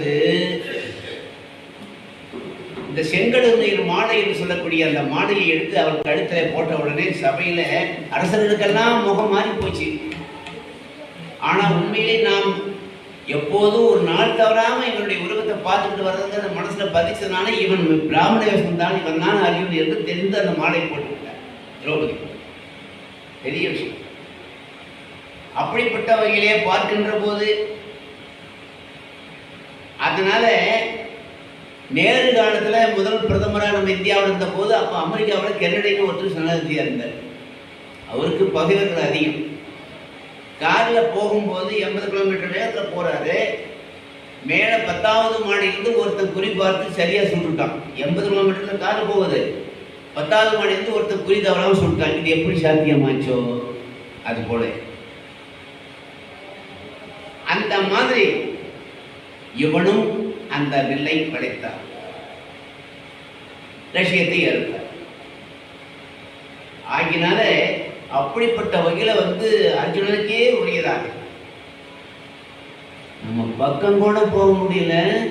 பொழுது இந்த செங்கடல் மாலை என்று சொல்லக்கூடிய அந்த மாலையை எடுத்து அவர் கழுத்துல போட்ட உடனே சபையில அரசர்களுக்கெல்லாம் முகம் மாறி போச்சு. ஆனா உண்மையிலே நாம் எப்போதும் ஒரு நாள் தவறாம இவனுடைய உருவத்தை பார்த்துட்டு வர்றதுங்கிற மனசுல பதிச்சதுனால இவன் பிராமண வேஷம் தான் இவன் தான் அறிவு என்று தெரிந்து அந்த மாலை போட்டுவிட்டார் திரௌபதி. பெரிய விஷயம். அப்படிப்பட்ட வகையிலே பார்க்கின்ற போது அதனால நேரு காலத்தில் முதல் பிரதமராக நம்ம இந்தியாவில் இருந்த போது அப்போ அமெரிக்காவில் கென்னடின்னு ஒருத்தர் சனாதிபதியாக இருந்தார். அவருக்கு பகைவர்கள் அதிகம். காரில் போகும்போது எண்பது கிலோமீட்டர் வேகத்தில் போகிறாரு மேலே பத்தாவது மாடியிலிருந்து ஒருத்தன் குறி பார்த்து சரியாக சுட்டுட்டான். எண்பது கிலோமீட்டரில் கார் போகுது. பத்தாவது மாடியிலிருந்து ஒருத்தன் குறி தவறாமல் சுட்டான் இது எப்படி சாத்தியமாச்சோ? அது போல. அந்த மாதிரி இவனும் அந்த வில்லை படைத்தான். லட்சியத்தை அறுத்தார். ஆகினால அப்படிப்பட்ட வகையில வந்து அர்ஜுனனுக்கே உரியதாக. நம்ம பக்கம் கூட போக முடியல.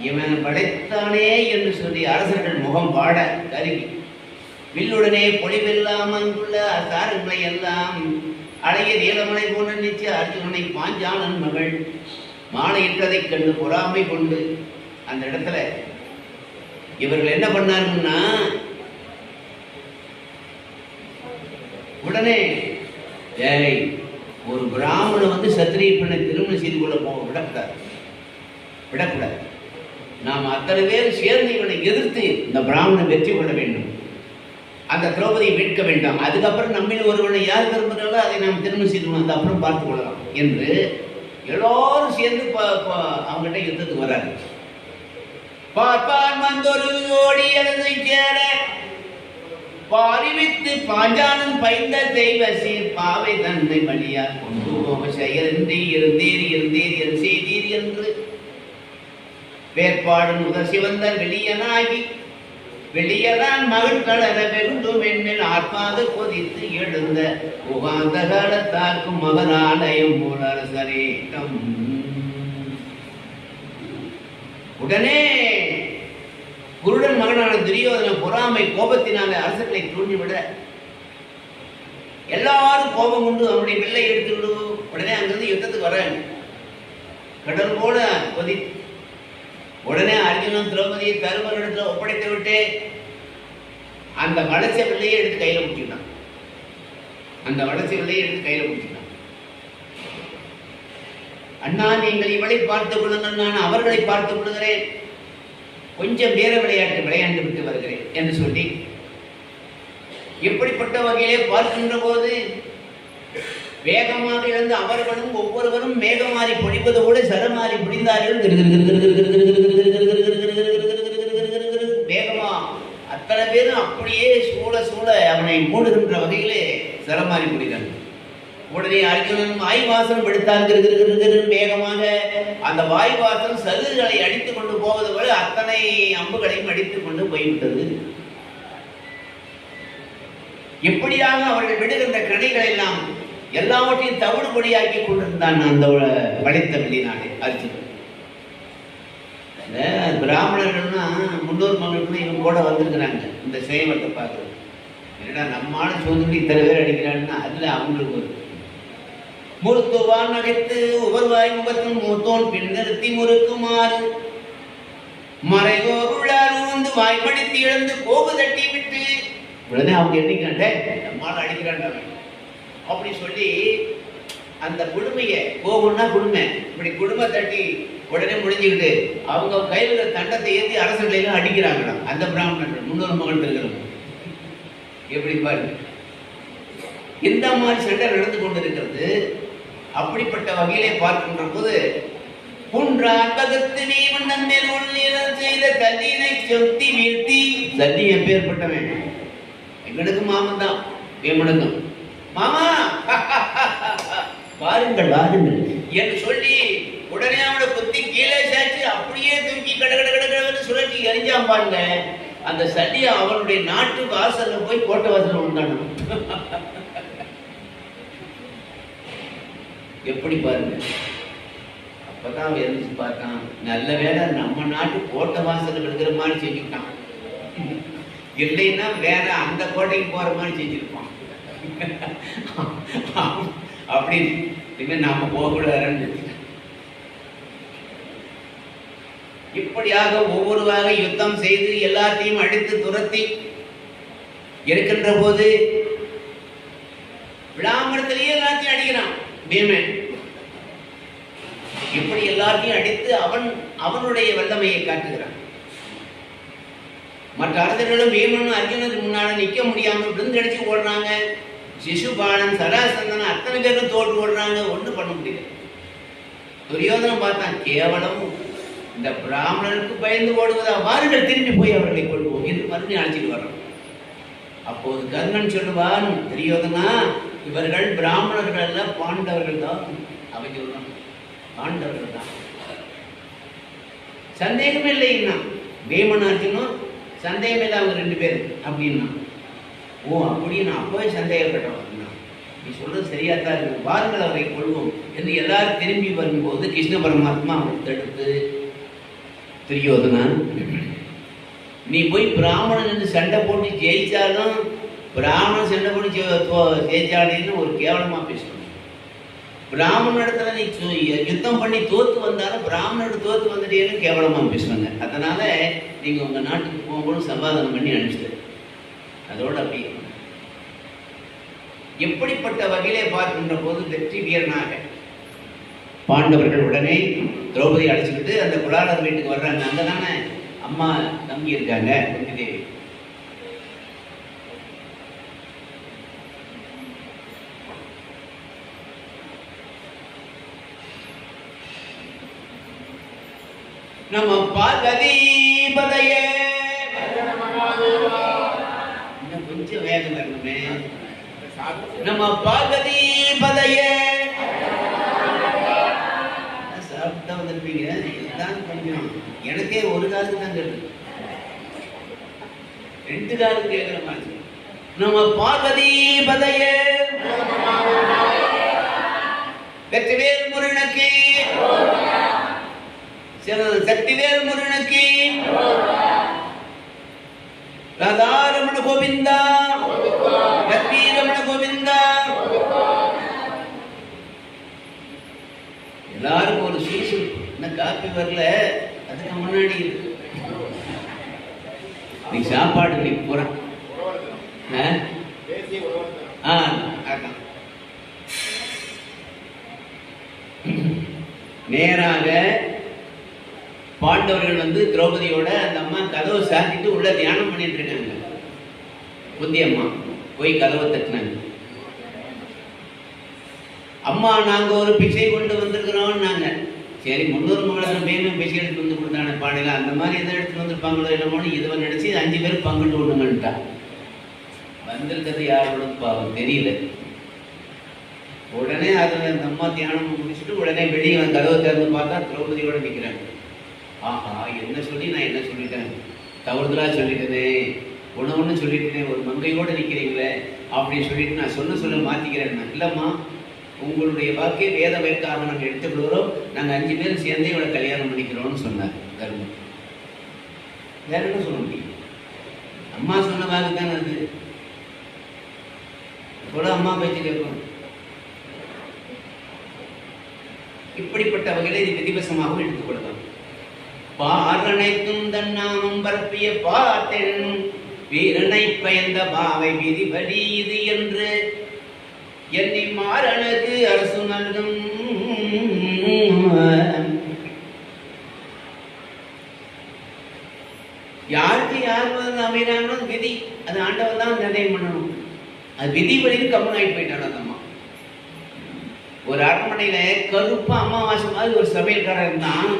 இவன் படைத்தானே என்று சொல்லி அரசர்கள் முகம் பாட கருகி. வில்லுடனே பொழிவில்லாமங்குள்ள அசாரங்களை எல்லாம் அழகிய நீலமலை போன்ற நிச்சய அர்ஜுனனை பாஞ்சாலன் மகள் மாலையிட்டதை கண்டு பொறாமை கொண்டு அந்த இடத்துல இவர்கள் என்ன பண்ணாருன்னா உடனே ஏய் ஒரு பிராமணன் வந்து சத்திரிய பெண்ணை திருமணம் செய்து கொள்ள போக விடக்கூடாது. விடக்கூடாது. நாம் அத்தனை பேர் சேர்ந்து இவனை எதிர்த்து இந்த பிராமணன் வெற்றி கொள்ள வேண்டும். அந்த திரௌபதியை மீட்க வேண்டாம். அதுக்கப்புறம் நம்மில் ஒருவனை யார் விரும்புகிறாரோ அதை நாம் திருமணம் செய்து கொள்ள அப்புறம் பார்த்துக் கொள்ளலாம் என்று எல்லாரும் சேர்ந்து ப- அவங்ககிட்ட யுத்தத்துக்கு வராங்க. பார்ப்பான் வந்தொரு ஓடி எழுந்து சேர. பாரிவித்து பாஞ்சாலன் பைந்த தெய்வ சீர் பாவை தன்னை வழியா கொண்டு போக செயலின்றி இருந்தீர் இருந்தீர் என் செய்தீர் என்று. வேற்பாடு முதல் சிவந்தர் வெளியனாகி வெளியதான் மகள் கலர வெகுண்டும் எண்ணில் ஆற்பாது கொதித்து எழுந்த உகாந்த காலத்தாக்கும் மகனாலயம் போல் அரசரே உடனே குருடன் மகனான துரியோதன பொறாமை கோபத்தினால அரசர்களை தூண்டிவிட எல்லாரும் கோபம் கொண்டு அவனுடைய பிள்ளை எடுத்து விடு உடனே அங்கிருந்து யுத்தத்துக்கு வர கடல் போல கொதி உடனே அர்ஜுனன் திரௌபதியை தருமனிடத்துல ஒப்படைத்து விட்டு அந்த வளர்ச்சி வில்லையை எடுத்து கையில் முடிச்சுட்டான் அந்த வளர்ச்சி வில்லையை எடுத்து கையில் முடிச்சுட்டான் அண்ணா நீங்கள் இவளை பார்த்துக் கொள்ளுங்கள். நான் அவர்களை பார்த்துக் கொள்கிறேன் கொஞ்சம் வேற விளையாட்டு விளையாண்டு விட்டு வருகிறேன் என்று சொல்லி இப்படிப்பட்ட வகையிலே பார்க்கின்ற போது வேகமாக இழந்து அவர்களும் ஒவ்வொருவரும் மேகமாறி பொழிப்பது போல சரமாறி பிடிந்தார்கள் வேகமா அத்தனை பேரும் அப்படியே சூழ சூழ அவனை மூடுகின்ற வகையிலே சரமாறி பிடித்தார்கள் உடனே அர்ஜுனன் வாய்வாசனம் எடுத்தான் வேகமாக அந்த வாய்வாசனம் சருகுகளை அடித்துக் கொண்டு போவது போல அத்தனை அம்புகளையும் அடித்துக் கொண்டு போய்விட்டது எப்படியாக அவர்கள் விடுகின்ற கணைகள் எல்லாம் எல்லாவற்றையும் தவிடு பொடியாக்கி கொண்டிருந்தான் அந்த படைத்த வெளிநாடு அர்ஜுனன் பிராமணர்கள்னா முன்னோர் மகளுக்கு இவங்க கூட வந்திருக்கிறாங்க. இந்த சேவத்தை பார்க்குறது என்னடா நம்மால சோதனை இத்தனை பேர் அடிக்கிறான்னா அதுல அவங்களுக்கு ஒரு முருத்துவான் அடைத்து உபர்வாய் முகத்தின் மூத்தோன் பின்னிறுத்தி முறுக்குமாறு. மறைவோர் உள்ளார் வந்து இழந்து கோபு தட்டி விட்டு. உடனே அவங்க என்னைக்கு நம்மால அடிக்கிறாங்க அப்படி சொல்லி அந்த குடுமையை கோபம்னா குடுமை. இப்படி குடுமை தட்டி உடனே முடிஞ்சுக்கிட்டு அவங்க கையில் தண்டத்தை ஏற்றி அரசர்களை எல்லாம் அடிக்கிறாங்களாம் அந்த பிராமணர்கள் முன்னூறு மகள் இருக்கிறவங்க. எப்படி பாருங்க இந்த மாதிரி சண்டை நடந்து கொண்டிருக்கிறது அப்படிப்பட்ட வகையிலே பார்க்கின்ற போது குன்றான் மன்னன் மேல் உள்ளியல் செய்த தல்லினை சொத்தி வீழ்த்தி. தல்லி எப்பேற்பட்டவன் எங்களுக்கு மாமன் தான் எங்களுக்கும் மாமா! வாருங்கள் வாருங்கள். என்று சொல்லி உடனே அவனை குத்தி கீழே சாச்சு அப்படியே தூக்கி கட கட கட கடன்னு சுழற்றி எரிஞ்சான் பாருங்க. அந்த சட்டியை அவனுடைய நாட்டு வாசல்ல போய் கோட்டை வாசல்ல உண்டானான் எப்படி பாருங்க? அப்பதான் அவன் எழுந்துச்சு பார்த்தான். நல்ல வேளை நம்ம நாட்டு கோட்டை வாசல் இருக்கிற மாதிரி செஞ்சுட்டான் இல்லைன்னா வேற அந்த கோட்டைக்கு போற மாதிரி செஞ்சிருப்பான் அப்படின்னு இனிமேல் நாம போகக்கூடாதுன்னு இப்படியாக ஒவ்வொருவாக யுத்தம் செய்து எல்லாத்தையும் அடித்து துரத்தி இருக்கின்ற போது விளாமரத்திலேயே எல்லாத்தையும் அடிக்கிறான் பீமன். இப்படி எல்லாத்தையும் அடித்து அவன் அவனுடைய வல்லமையை காட்டுகிறான். மற்ற அரசர்களும் பீமனும் அர்ஜுனனுக்கு முன்னால நிக்க முடியாம விழுந்தடிச்சு ஓடுறாங்க. சிசுபாலன் சராசந்தன் அத்தனை பேரும் தோற்று ஓடுறாங்க ஒன்றும் பண்ண முடியல. துரியோதனம் பார்த்தான் கேவலம். இந்த பிராமணனுக்கு பயந்து ஓடுவதா? வாருங்கள் திரும்பி போய் அவர்களை கொள்வோம் என்று மறுபடியும் அழைச்சிட்டு வர்றோம் அப்போது கர்ணன் சொல்லுவான் துரியோதனா இவர்கள் பிராமணர்கள் அல்ல பாண்டவர்கள் தான். அவன் சொல்றான் பாண்டவர்கள் தான். சந்தேகமே இல்லைன்னா பீமன் அர்ஜுனும் சந்தேகமே இல்லை அவங்க ரெண்டு பேரும் அப்படின்னா. ஓ அப்படியே நான் அப்பவே சந்தேகப்பட்டவன் நீ சொல்றது சரியா தான் இருக்கும் வாருங்கள் அவரை கொள்வோம் என்று எல்லாரும் திரும்பி வரும்போது கிருஷ்ண பரமாத்மா அவனை தடுத்து துரியோதனன் நீ போய் பிராமணன் என்று சண்டை போட்டு ஜெயிச்சாலும் பிராமணன் சண்டை போட்டு ஜெயிச்சாடின்னு ஒரு கேவலமா பேசணும் பிராமண இடத்துல நீ சு- யுத்தம் பண்ணி தோத்து வந்தாலும் பிராமணோட தோத்து வந்துட்டேன்னு கேவலமா பேசுவாங்க அதனால நீங்க உங்க நாட்டுக்கு போகும்போது சமாதானம் பண்ணி அனுப்பிச்சிட்டு அதோட அப்படி எப்படிப்பட்ட வகையிலே பார்க்கின்ற போது வெற்றி வீரனாக. பாண்டவர்கள் உடனே திரௌபதி அழைச்சிக்கிட்டு அந்த குலாளர் வீட்டுக்கு வர்றாங்க. அங்கே தானே அம்மா தம்பி இருக்காங்க குந்தி நம்ம பார்வதி பதையே இன்னும் கொஞ்சம் வேகம் வரணுமே. நம்ம பார்வதி பதையே. சாப்பிட்டா வந்திருப்பீங்க? இதுதான் கொஞ்சம் எனக்கே ஒரு காலுக்கு தான் கேட்டு ரெண்டு காலுக்கு கேட்குற மாதிரி. நம்ம பார்வதி பதையே. வெற்றிவேல் முருகனுக்கு. சிறந்த சக்திவேல் முருகனுக்கு. ராதாரமண கோவிந்தா. லக்ஷ்மீரமண கோவிந்தா எல்லாரும் ஒரு சுறுசுறுப்பு இன்னும் காப்பி வரல. அதுக்கு முன்னாடி இருக்கு. நீ சாப்பாடு நீ போற. ஆ? நேராக பாண்டவர்கள் வந்து திரௌபதியோட அந்த அம்மா கதவை சாத்திட்டு உள்ள தியானம் பண்ணிட்டு இருக்காங்க. புத்தி போய் கதவை தட்டினாங்க. அம்மா நாங்கள் ஒரு பிச்சை கொண்டு வந்திருக்கிறோம் நாங்கள் சரி முன்னூறு மங்களத்தில் பேரும் பிச்சை எடுத்து வந்து கொடுத்தானே பாடையில அந்த மாதிரி எதை எடுத்து வந்திருப்பாங்களோ என்னமோன்னு இதுவரை நினச்சி அஞ்சு பேர் பங்குட்டு ஒன்றுங்கன்ட்டான் வந்திருக்கிறது யாரோட பாவம் தெரியல. உடனே அது அந்த அம்மா தியானம் முடிச்சுட்டு உடனே வெளியே வந்து கதவை திறந்து பார்த்தா திரௌபதியோட நிற்கிறாங்க ஆஹா என்ன சொல்லி நான் என்ன சொல்லிட்டேன்? தவறுதலாக சொல்லிட்டேனே. ஒன்று ஒன்று சொல்லிட்டேனே. ஒரு மங்கையோட நிற்கிறீங்களே அப்படின்னு சொல்லிட்டு நான் சொன்ன சொல்ல மாற்றிக்கிறேன் இல்லைம்மா உங்களுடைய வாக்கை வேத வேட்காக நாங்கள் எடுத்துக்கொள்கிறோம் நாங்கள் அஞ்சு பேரும் சேர்ந்தே இவளை கல்யாணம் பண்ணிக்கிறோம்னு சொன்னார். தர்மம் வேற என்ன சொல்ல முடியும்? அம்மா சொன்ன வாக்கு தானே அது? கூட அம்மா பேச்சு கேட்கணும் இப்படிப்பட்ட வகையில் இது விதிவசமாகவும் எடுத்துக்கொள்ளலாம் பாரணைக்கும் தன்னாமம் பரப்பிய பார்த்தென் வீரனை பயந்த பாவை விதிபடி இது என்று எண்ணி மாறனுக்கு அரசு நல்கும். யாருக்கு யார் வந்து அமைகிறாங்களோ விதி அது ஆண்டவன் தான் நிர்ணயம் பண்ணணும். அது விதி வழியில் கம்மன் ஆகி போயிட்டான் அந்த அம்மா. ஒரு அரண்மனையில கருப்பா அமாவாசை மாதிரி ஒரு சமையல்காரன் இருந்தான்.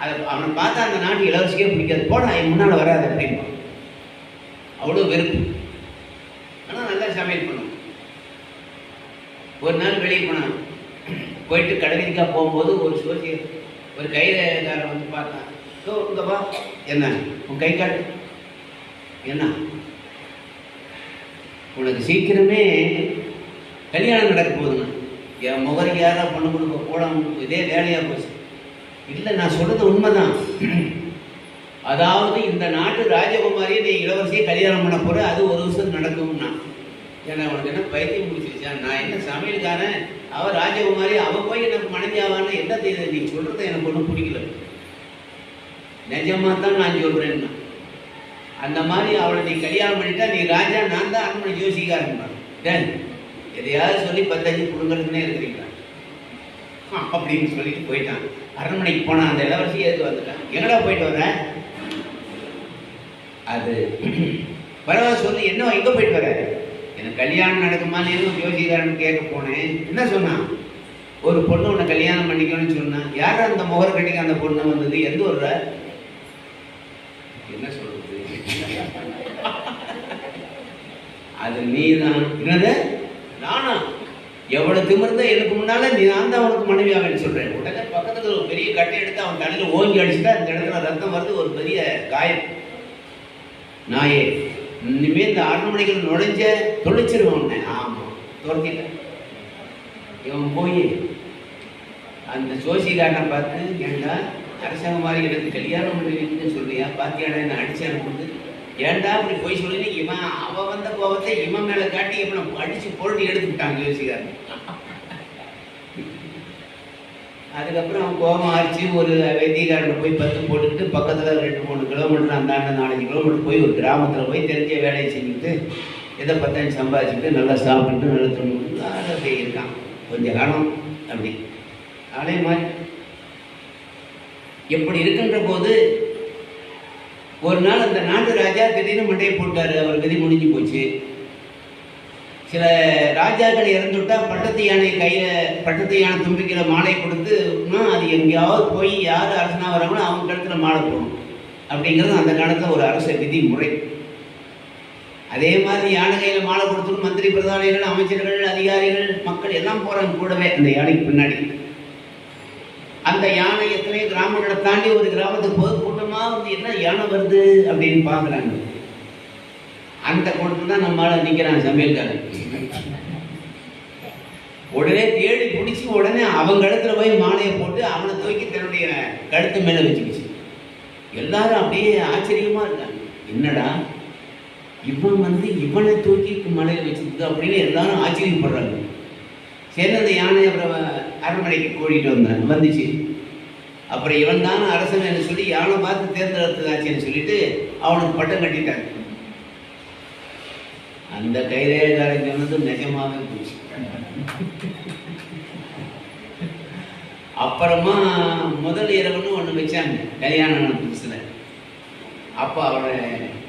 அதை அவனை பார்த்தா அந்த நாட்டு இளவரசிக்கே பிடிக்காது. போடா என் முன்னால் வராது அப்படின்பா அவ்வளோ வெறுப்பு. ஆனால் நல்லா சமையல் பண்ணுவோம் ஒரு நாள் வெளியே போனான். போயிட்டு கடற்கரைக்கா போகும்போது ஒரு சோசிய ஒரு கைகாரன் வந்து பார்த்தான். ஸோ இங்க என்ன? உன் கை காட்டு என்ன? உனக்கு சீக்கிரமே கல்யாணம் நடக்க போகுதுண்ணா. என் முகருக்கு யாரா பொண்ணு கொடுக்க போடாம இதே வேலையாக போச்சு. இல்லை நான் சொல்கிறது உண்மைதான். அதாவது இந்த நாட்டு ராஜகுமாரியை நீ இளவரசியை கல்யாணம் பண்ண போகிற அது ஒரு வருஷம் நடக்கும்னா ஏன்னா அவனுக்கு என்ன பைத்தியம் பிடிச்சிருச்சா? நான் என்ன சமையல்காரன்? அவன் ராஜகுமாரி அவன் போய் எனக்கு மனைவி ஆவான்னு என்ன தெரியுது நீ சொல்றது எனக்கு ஒன்றும் பிடிக்கல. நிஜமா தான் நான் சொல்றேன்னா. அந்த மாதிரி அவளை நீ கல்யாணம் பண்ணிட்டா நீ ராஜா நான் தான் அரண்மனை ஜோசிக்காரன் டேன் எதையாவது சொல்லி பத்தஞ்சு கொடுங்கறதுனே இருக்கிறீங்களா? அப்படின்னு சொல்லிட்டு போயிட்டான். அரண்மனைக்கு போனான் அந்த இளவரசி எதுக்கு வந்துட்டான்? எங்கடா போயிட்டு வர அது பரவாயில்ல சொல்லி என்ன எங்கே போயிட்டு வர எனக்கு கல்யாணம் நடக்குமான்னு எதுவும் ஜோசிகாரன் கேட்க போனேன். என்ன சொன்னான் ஒரு பொண்ணு உன்னை கல்யாணம் பண்ணிக்கணும்னு சொன்னான் யார் அந்த முகர் கட்டிக்கு அந்த பொண்ணு வந்தது? எந்த ஒரு என்ன சொல்றது? அது நீதான். என்னது? நானா? எவ்வளவு திமிர்ந்த எனக்கு முன்னால நீ நான் தான் அவனுக்கு மனைவி ஆவேன்னு சொல்றேன். உடனே பக்கத்துல ஒரு பெரிய கட்டை எடுத்து அவன் தலையில ஓங்கி அடிச்சுட்டா அந்த இடத்துல ரத்தம் வருது ஒரு பெரிய காயம். நாயே இனிமே இந்த அரண்மனைகள் நுழைஞ்ச தொலைச்சிருவான் உன்னை. ஆமா. இவன் போய் அந்த ஜோசிகாரனை பார்த்து ஏண்டா அரசாங்க மாதிரி எனக்கு கல்யாணம் பண்ணுவீங்கன்னு சொல்றியா? பாத்தியாடா என்ன அடிச்சாரு அனுப்புது ஏன்டா அப்படி போய் சொல்லி இவன் அவன் வந்த கோபத்தை இவன் மேலே காட்டி இவனை அடிச்சு போட்டு எடுத்துக்கிட்டாங்க யோசிக்காரன் அதுக்கப்புறம் அவன் கோபம் ஆச்சு ஒரு வைத்தியக்காரனை போய் பத்து போட்டுக்கிட்டு பக்கத்தில் ரெண்டு மூணு கிலோமீட்டர் அந்தாண்ட நாலஞ்சு கிலோமீட்டர் போய் ஒரு கிராமத்தில் போய் தெரிஞ்ச வேலையை செஞ்சுட்டு எதை பத்தாயிரம் சம்பாதிச்சுட்டு நல்லா சாப்பிட்டு நல்லா தூங்கிட்டு அப்படியே இருக்கான். கொஞ்ச காலம் அப்படி. அதே மாதிரி எப்படி இருக்கின்ற போது ஒரு நாள் அந்த நாட்டு ராஜா திடீர்னு மண்டையை போட்டார். அவர் கதி முடிஞ்சு போச்சு. சில ராஜாக்கள் இறந்துவிட்டா பட்டத்து யானை கையில பட்டத்து யானை தும்பிக்கிற மாலை கொடுத்துனா அது எங்கேயாவது போய் யார் அரசனா வராங்களோ அவங்க கழுத்துல மாலை போகும் அப்படிங்கிறது அந்த காலத்துல ஒரு அரச விதி முறை. அதே மாதிரி யானை கையில மாலை கொடுத்துட்டு மந்திரி பிரதானிகள் அமைச்சர்கள் அதிகாரிகள் மக்கள் எல்லாம் போறாங்க கூடவே அந்த யானைக்கு பின்னாடி. அந்த யானை எத்தனை கிராமங்களை தாண்டி ஒரு கிராமத்துக்கு போது கூட்டமா வந்து என்ன யானை வருது அப்படின்னு பாக்குறாங்க அந்த கூட்டத்தில் தான் நம்மளால நிற்கிறாங்க சமையல்காரன். உடனே தேடி பிடிச்சி உடனே அவங்க இடத்துல போய் மாலையை போட்டு அவனை தூக்கி தன்னுடைய கழுத்து மேலே வச்சுக்கிச்சு. எல்லாரும் அப்படியே ஆச்சரியமா இருக்காங்க என்னடா? இவன் வந்து இவனை தூக்கி மலையில் வச்சிருக்கு அப்படின்னு எல்லாரும் ஆச்சரியப்படுறாங்க. சரி அந்த யானை அப்புறம் அரண்மனைக்கு கூட்டிகிட்டு வந்தேன் வந்துச்சு. அப்புறம் இவன் தான் அரசன் சொல்லி யானை பார்த்து தேர்ந்தெடுத்ததாச்சுன்னு சொல்லிட்டு அவனுக்கு பட்டம் கட்டிட்டாங்க. அந்த கைரேகாரன் சொன்னது நிஜமாவே போச்சு. அப்புறமா முதல் இரவுன்னு ஒண்ணு வச்சாங்க கல்யாணம் ஆன புதுசுல. அவரை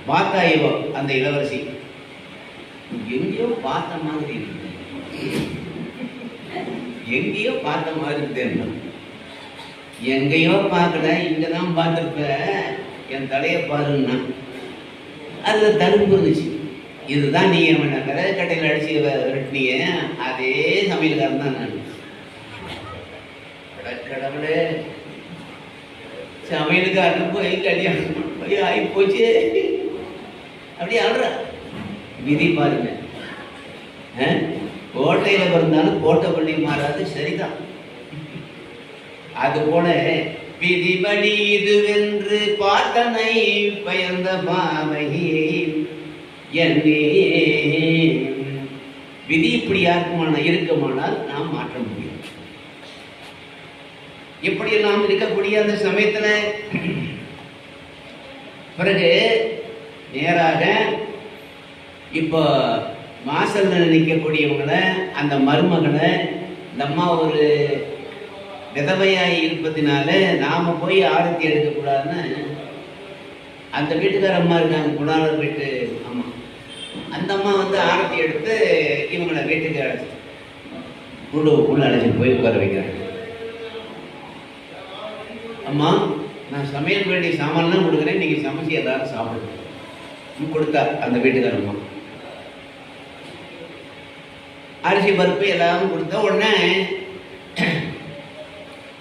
பார்த்தா இவோ அந்த இளவரசி எங்கேயோ பார்த்த மாதிரி எங்கேயோ பார்த்த மாதிரி தெரியல எங்கேயோ பார்க்கல இங்கே தான் பார்த்துருப்ப. என் தலையை பாருன்னா அதில் தடுப்பு இருந்துச்சு. இதுதான் நீ அவனை விறகு கட்டையில் அடிச்சு விரட்டினிய அதே சமையல்காரன் தான் நான். கடவுளே. சமையலுக்காரன் போய் கல்யாணம் போய் ஆகி போச்சு. அப்படியே ஆடுற விதி பாருங்க. கோட்டையில் கோட்டையில பிறந்தாலும் கோட்டை பள்ளி மாறாது சரிதான். அது போல விதிபடி இதுவென்று பார்த்தனை பயந்த பாவை என்னே விதி இப்படி யாருக்குமான இருக்குமானால் நாம் மாற்ற முடியும். எப்படி எல்லாம் இருக்கக்கூடிய அந்த சமயத்தில்? பிறகு நேராக இப்போ வாசல்ல நிற்கக்கூடியவங்களை அந்த மருமகளை இந்த அம்மா ஒரு விதவையாய் இருப்பதினால நாம போய் ஆரத்தி எடுக்கக்கூடாதுன்னு அந்த வீட்டுக்கார அம்மா இருக்காங்க குணாளர் வீட்டு அம்மா. அந்த அம்மா வந்து ஆரத்தி எடுத்து இவங்களை வீட்டுக்கு அழைச்சி உள்ள உள்ள அழைச்சிட்டு போய் உட்கார வைக்கிறாங்க. அம்மா நான் சமையல் வேண்டிய சாமான்லாம் கொடுக்குறேன். நீங்க சமைச்சு எல்லாரும் சாப்பிடுங்க. கொடுத்தா அந்த வீட்டுக்கார அம்மா. அரிசி பருப்பு எல்லாரும் கொடுத்தா உடனே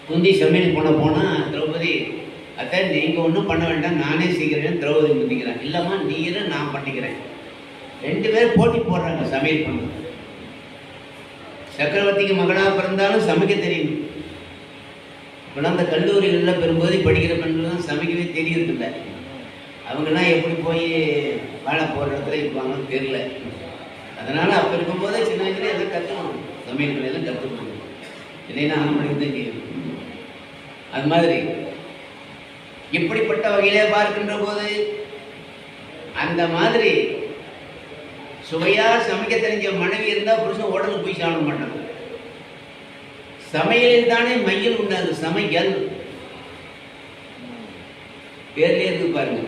குந்தி சமையல் பண்ண போனா திரௌபதி அத்தை நீங்க ஒன்றும் பண்ண வேண்டாம். நானே சீக்கிரம் திரௌபதி முந்திக்கிறேன். இல்லம்மா நீ இரு நான் பண்ணிக்கிறேன். ரெண்டு பேரும் போட்டி போடுறாங்க சமையல் பண்ண. சக்கரவர்த்திக்கு மகளாக பிறந்தாலும் சமைக்க தெரியும். இப்போலாம் அந்த கல்லூரிகளில் பெரும்போது படிக்கிற பெண்கள்லாம் சமைக்கவே தெரியறதில்லை. அவங்கெல்லாம் எப்படி போய் வாழை போடுறதுல இடத்துல இருப்பாங்கன்னு தெரியல. அதனால் அப்போ இருக்கும்போதே சின்ன வயசுல எல்லாம் கற்றுக்கணும் சமையல் எல்லாம் கற்றுக்கணும் இல்லைன்னா நம்மளுக்கு தான் தெரியும் அது மாதிரி இப்படிப்பட்ட வகையிலே பார்க்கின்ற போது அந்த மாதிரி சுவையா சமைக்க தெரிஞ்ச மனைவி இருந்தா புருஷன் உடலுக்கு போய் சாப்பிட மாட்டாங்க சமையலில் தானே மையல் உண்டாது சமையல். பேர்லயே இருக்கு பாருங்க.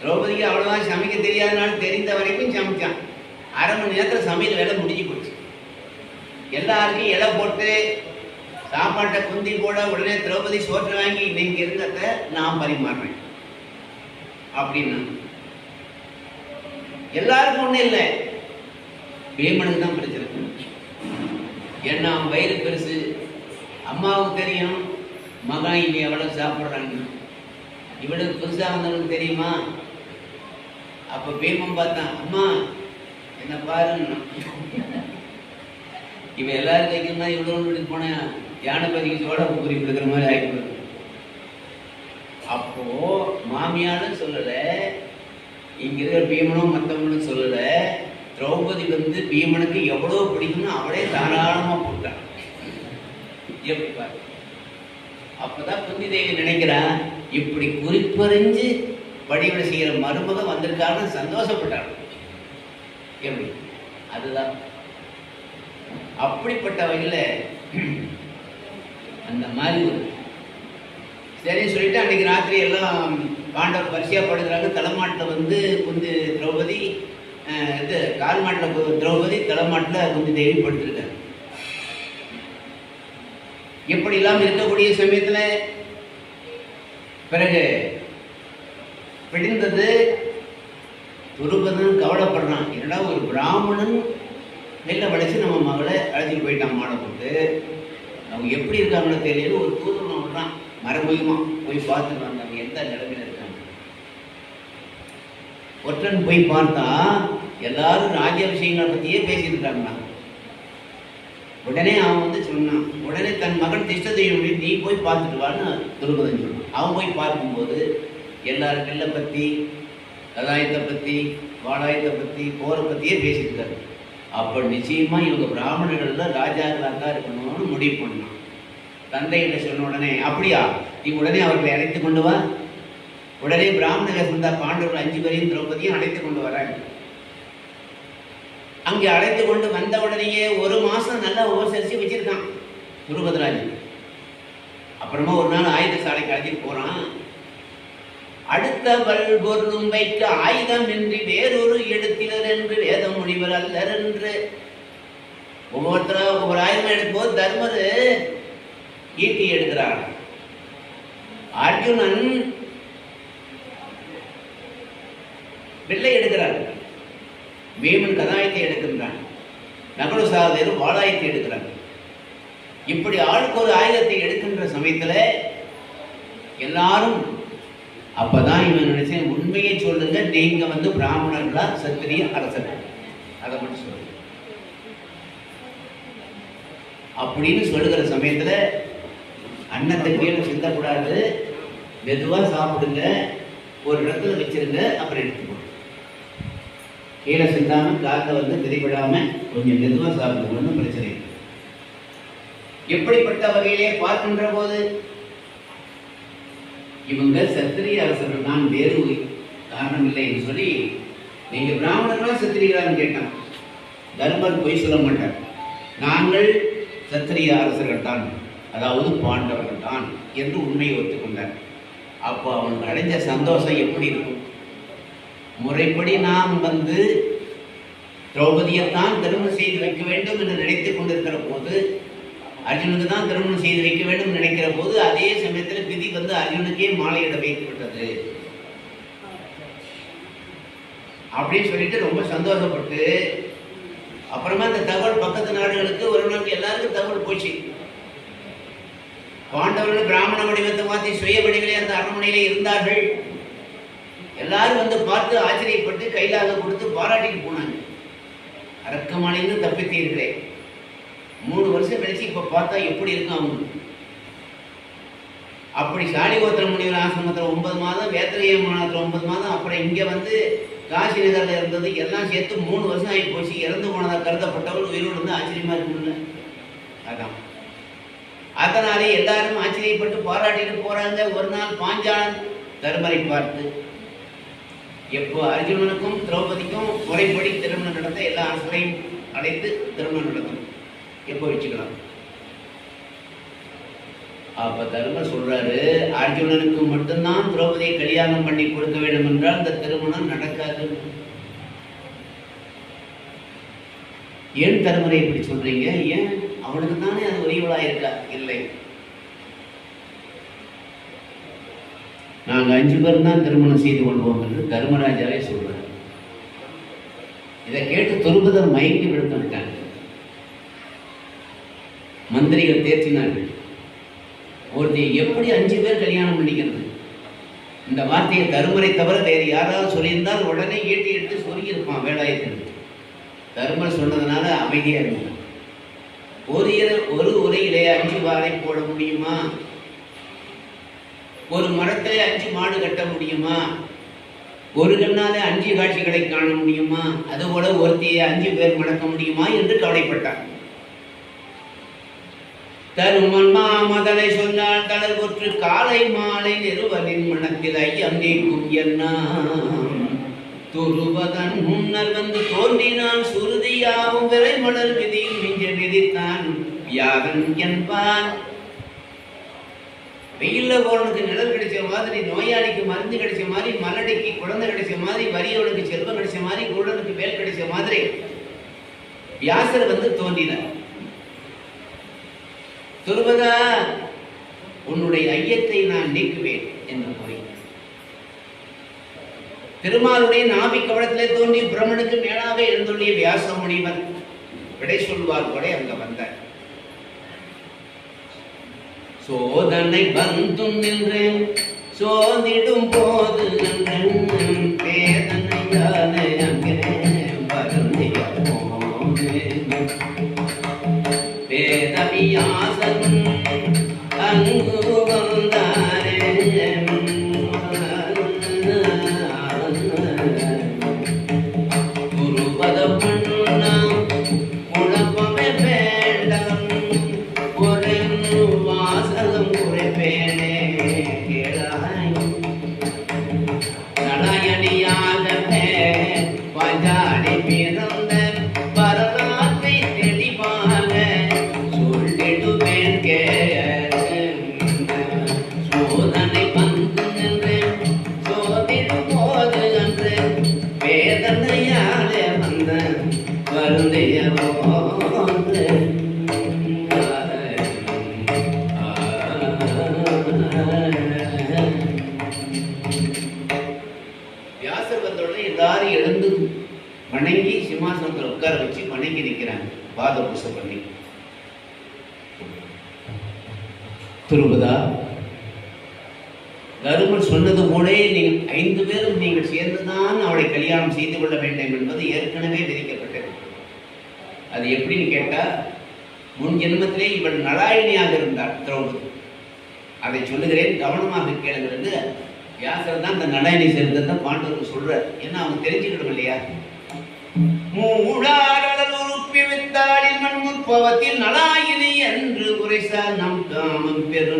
திரௌபதிக்கு அவ்வளவுதான் சமைக்க தெரியாதனால தெரிந்த வரைக்கும் சமைச்சான். அரை மணி நேரத்தில் சமையல் வேலை முடிஞ்சு போச்சு. எல்லாருக்கும் இலை போட்டு சாப்பாட்டை குந்தி போட உடனே திரௌபதி சோற்று வாங்கி இன்னைக்கு இருந்தத நான் பரிமாறுறேன். அப்படின்னா எல்லாருக்கும் ஒண்ணு இல்லை. பீமனுக்கு தான் பிரச்சனை. ஏன்னா அவன் வயிறு பெருசு. அம்மாவுக்கு தெரியும் மகன் இனி எவ்வளவு சாப்பிட்றாங்க இவளுக்கு புதுசா வந்தவனுக்கு தெரியுமா? அப்ப பீமன் பார்த்தான் அம்மா என்ன பாருன்னு. இவன் எல்லாரும் கைக்குன்னா இவ்வளவு வீட்டுக்கு போன யானை பதிக்கு சோட பூரி கொடுக்குற மாதிரி ஆகிப்போகுது அப்போ மாமியாரும் சொல்லலை இங்க இருக்கிற பீமனும் மற்றவங்களும் சொல்லல. திரௌபதி வந்து பீமனுக்கு எவ்வளவு பிடிக்கும்னு அவளே தாராளமா போட்டான். எப்படி பாரு. அப்பதான் குந்தி தேவி நினைக்கிறான் இப்படி குறிப்பறிஞ்சு வடிவடை செய்கிற மருமக வந்திருக்காருன்னு சந்தோஷப்பட்டாள். எப்படி? அதுதான். அப்படிப்பட்ட வகையில் அந்த மாதிரி ஒரு சரின்னு சொல்லிட்டு அன்னைக்கு ராத்திரி எல்லாம் பாண்டவர் வரிசையாக படுகிறாங்க தலைமாட்டில் வந்து குந்தி திரௌபதி இது கால்மாட்டில் திரௌபதி தலைமாட்டில் குந்தி தேவி படுத்திருக்காங்க இப்படி இருக்கக்கூடிய சமயத்தில் பிறகு பிடிந்தது துருபதன் கவலைப்படுறான். என்னடா ஒரு பிராமணன் வெளில வளைச்சு நம்ம மகளை அழைச்சிட்டு போயிட்டான் மாடை போட்டு. அவங்க எப்படி இருக்காங்களோ தெரியல. ஒரு தூதனை விடுறான் மரபுயமா போய் பார்த்துட்டு வந்தாங்க. எந்த நிலைமையில ஒற்றன் போய் பார்த்தா எல்லாரும் ராஜ விஷயங்களை பத்தியே பேசிட்டு உடனே அவன் வந்து சொன்னான் உடனே தன் மகன் திஷ்டத்தையும் நீ போய் பார்த்துட்டு வான்னு துருபதன் சொன்னான். அவன் போய் பார்க்கும்போது எல்லாரும் நெல்லை பற்றி கதாயத்தை பற்றி வாடாயத்தை பற்றி போரை பற்றியே பேசியிருக்காரு அப்போ நிச்சயமா இவங்க பிராமணர்கள்ல ராஜாக்களாக தான் இருக்கணும்னு முடிவு பண்ணான். தந்தைகிட்ட சொன்ன உடனே அப்படியா நீ உடனே அவர்களை அழைத்து கொண்டு வா. உடனே பிராமணர்கள் இருந்தால் பாண்டவர்கள் அஞ்சு பேரையும் திரௌபதியும் அழைத்து கொண்டு வராங்க. அங்கே அழைத்து கொண்டு வந்த உடனேயே ஒரு மாசம் நல்லா உபசரிச்சு வச்சிருக்கான் துருபதராஜன். அப்புறமா ஒரு நாள் ஆயுத சாலைக்கு அழைச்சிட்டு போறான். அடுத்த வல்பொருளும் வைக்க ஆயுதம் என்று வேறொரு எடுத்திலர் என்று வேத முனிவர் அல்லர் என்று. ஒவ்வொருத்தரா ஒவ்வொரு ஆயுதம் எடுக்கும்போது தர்மர். ஈட்டி எடுக்கிறார். அர்ஜுனன் வெள்ளை எடுக்கிறார் பீமன் கதாயத்தை எடுக்கின்றான். நகுல சகாதேவர் வாளாயத்தை எடுக்கிறார் இப்படி ஆளுக்கு ஒரு ஆயுதத்தை எடுக்கின்ற சமயத்தில் எல்லாரும் அப்பதான் இவன் நினைச்சேன் உண்மையை சொல்லுங்க நீங்க வந்து பிராமணர்களா சத்திரிய அரசர்கள் அதை மட்டும் சொல்லுங்க. அப்படின்னு சொல்லுகிற சமயத்துல அன்னத்தை கீழே சிந்தக்கூடாது. மெதுவாக சாப்பிடுங்க. ஒரு இடத்துல வச்சிருங்க அப்புறம் எடுத்துக்கோங்க கீழே சிந்தாம காற்றை வந்து திரிபடாம கொஞ்சம் மெதுவா சாப்பிடுங்கன்னு பிரச்சனை இல்லை. எப்படிப்பட்ட வகையிலே பார்க்கின்ற போது இவங்க சத்திரிய அரசர்கள் தான் வேறு காரணம் இல்லை என்று சொல்லி நீங்க பிராமணர்களா சத்திரிகளான்னு கேட்டான் தர்மர் பொய் சொல்ல மாட்டார். நாங்கள் சத்திரிய அரசர்கள் தான் அதாவது பாண்டவர்கள் தான் என்று உண்மையை ஒத்துக்கொண்டார். அப்போ அவன் அடைஞ்ச சந்தோஷம் எப்படி இருக்கும்? முறைப்படி நாம் வந்து திரௌபதியைத்தான் திருமணம் செய்து வைக்க வேண்டும் என்று நினைத்துக் கொண்டிருக்கிற போது அர்ஜுனுக்கு தான் திருமணம் செய்து வைக்க வேண்டும் நினைக்கிற போது அதே சமயத்தில் விதி வந்து அர்ஜுனுக்கே மாலையிட வைத்து விட்டது. அப்படின்னு சொல்லிட்டு ரொம்ப சந்தோஷப்பட்டு அப்புறமா இந்த தகவல் பக்கத்து நாடுகளுக்கு ஒரு நாளுக்கு எல்லாருக்கும் தகவல் போச்சு. பாண்டவர்கள் பிராமண வடிவத்தை மாற்றி சுய வடிவிலே அந்த அரண்மனையிலே இருந்தார்கள். எல்லாரும் வந்து பார்த்து ஆச்சரியப்பட்டு கையிலாக கொடுத்து பாராட்டிட்டு போனாங்க. அரக்கமாலைன்னு தப்பித்தீர்களே. மூணு வருஷம் கழிச்சு இப்ப பார்த்தா எப்படி இருக்கும் அவங்க? அப்படி சாலிகோத்திர முனிவர் ஆசிரமத்தில் ஒன்பது மாதம் வேத்திரைய மாதத்தில் ஒன்பது மாதம் அப்புறம் இங்கே வந்து காசி நகரில் இருந்தது எல்லாம் சேர்த்து மூணு வருஷம் ஆகி போச்சு. இறந்து போனதாக கருதப்பட்டவர் உயிரோடு வந்து ஆச்சரியமா இருக்குல்ல அதான். அதனாலே எல்லாரும் ஆச்சரியப்பட்டு பாராட்டிட்டு போகிறாங்க ஒரு நாள் பாஞ்சாலன் தருமரை பார்த்து எப்போ அர்ஜுனனுக்கும் திரௌபதிக்கும் முறைப்படி திருமணம் நடத்த எல்லா அரசரையும் அழைத்து திருமணம் நடக்கும். எப்போ வச்சுக்கலாம்? அப்ப தர்மர் சொல்றாரு அர்ஜுனனுக்கு மட்டும்தான் திரௌபதியை கல்யாணம் பண்ணி கொடுக்க வேண்டும் என்றால் இந்த திருமணம் நடக்காது. ஏன் தருமரை இப்படி சொல்றீங்க? ஏன்? அவனுக்கு தானே அது உரியவளா இருக்கா? இல்லை. நாங்கள் அஞ்சு பேர் தான் திருமணம் செய்து கொள்வோம் என்று தர்மராஜாவே சொல்றார். இதை கேட்டு துருபதர் மயங்கி விழுந்துட்டாங்க. மந்திரிகள் தேற்றினார்கள். ஒருத்தி எப்படி அஞ்சு பேர் கல்யாணம் பண்ணிக்கிறது? இந்த வார்த்தையை தருமரை தவிர வேறு யாராவது சொல்லியிருந்தால் உடனே ஈட்டி எடுத்து சொல்லியிருப்பான் வேலாயத்தில் தருமர் சொன்னதுனால அமைதியாக இருந்தான் ஒரு இர- ஒரு உரையிலே அஞ்சு வாரை போட முடியுமா? ஒரு மரத்தில் அஞ்சு மாடு கட்ட முடியுமா? ஒரு கண்ணால அஞ்சு காட்சிகளை காண முடியுமா? அதுபோல ஒருத்தியை அஞ்சு பேர் மடக்க முடியுமா என்று கவலைப்பட்டார். தருமன் மாமதனை சொன்னால் தளர்வுற்று காலை மாலை நிறுவனின் மனத்தில் ஐயம் நீக்கும் என்ன? துருவதன் முன்னர் வந்து தோன்றினான் சுருதியாவும் விரை மலர் விதியும் மிஞ்ச விதித்தான். வியாகன் என்பான் வெயில்ல போறவனுக்கு நிழல் கிடைச்ச மாதிரி நோயாளிக்கு மருந்து கிடைச்ச மாதிரி மலடிக்கு குழந்தை கிடைச்ச மாதிரி வரியவனுக்கு செல்வம் கிடைச்ச மாதிரி குருடனுக்கு வேல் கிடைச்ச மாதிரி வியாசர் வந்து தோன்றினார். துருவதா உன்னுடைய ஐயத்தை நான் நீக்குவேன் என்று கூறினார் திருமாலுடைய நாபி கவலத்திலே தோன்றி பிரம்மனுக்கு மேலாக எழுந்துள்ள வியாச முனிவர் விடை சொல்வார் கூட அங்க வந்தார். சோதனை வந்தும் நின்று சோதிடும் போது நின்றன் வேதனையாலே அங்கே வேதவியாசன் வணங்கி சிம்மாசனத்தில் உட்கார வச்சு வணங்கி நிற்கிறாங்க பாத பூசை பண்ணி. திருபதா தருமன் சொன்னது போலே நீங்கள் ஐந்து பேரும் நீங்கள் சேர்ந்துதான் அவளை கல்யாணம் செய்து கொள்ள வேண்டும் என்பது ஏற்கனவே விதிக்கப்பட்டது. அது எப்படின்னு கேட்டால் முன் ஜென்மத்திலே இவள் நலாயினியாக இருந்தாள் திரௌபதி. அதை சொல்லுகிறேன் கவனமாக கேளுங்கள் வியாசர் தான் அந்த நலாயினி சேர்ந்ததை பாண்டவருக்கு சொல்றார். ஏன்னா அவங்க தெரிஞ்சுக்கணும் இல்லையா? மூடாரடல் உறுப்பி வித்தாளின் மண்முற்பவத்தில் நலாயினி என்று உரைசார் நம் காமம் பெரு